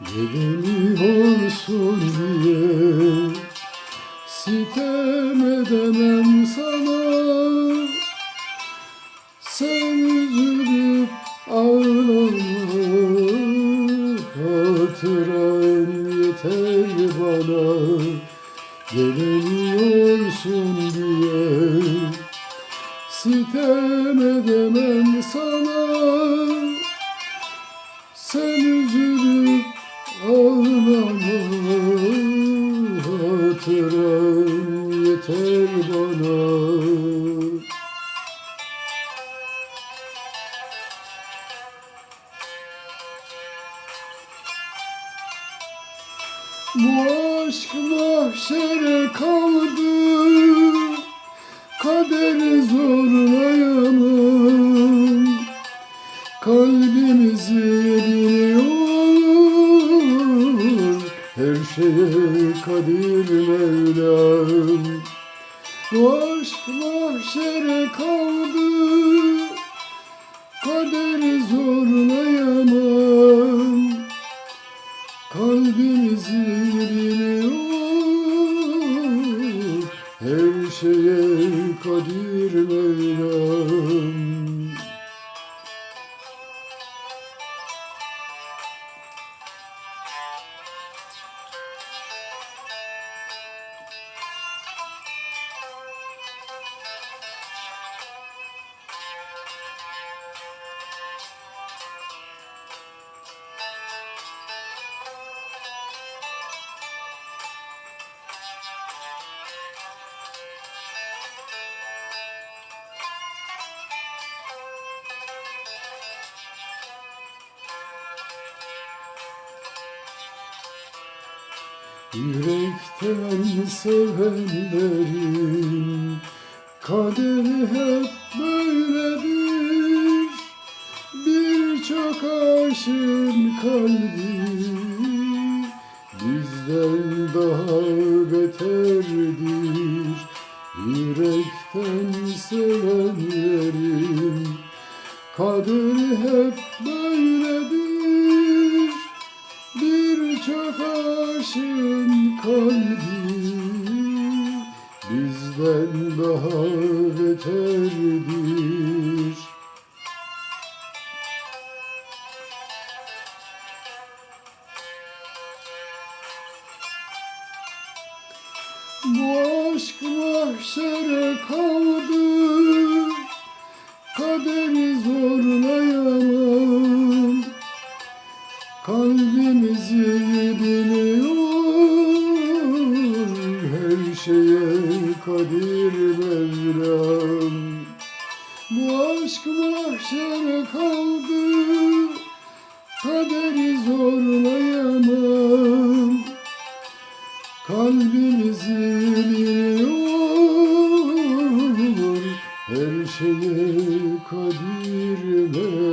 Gelemiyorsun diye Sitem edemem sana. Sen üzülüp ağlama Hatıran yeter bana. Gelemiyorsun diye Sitem edemem sana. Sen üzülüp Bu aşk mahşere kaldı. Kaderi zorlayamam Kalbimizi biliyor Her şeye kadir Mevlam. Bu aşk mahşere kaldı. Kaderi zorlayamam Her kadir Mevlam Yürekten sevenlerin kaderi hep böyledir. Birçok aşığın kalbi bizden daha beterdir. Yürekten sevenlerin kaderi hep böyledir. Kalbi bizden daha beterdir. Bu aşk mahşere kaldı. Kaderi zorlayamam. Kalbimizi biliyor şeye kadir Mevlam. Bu aşk mahşere kaldı Kaderi zorlayamam. Kalbimizi biliyor Her şeye kadir Mevlam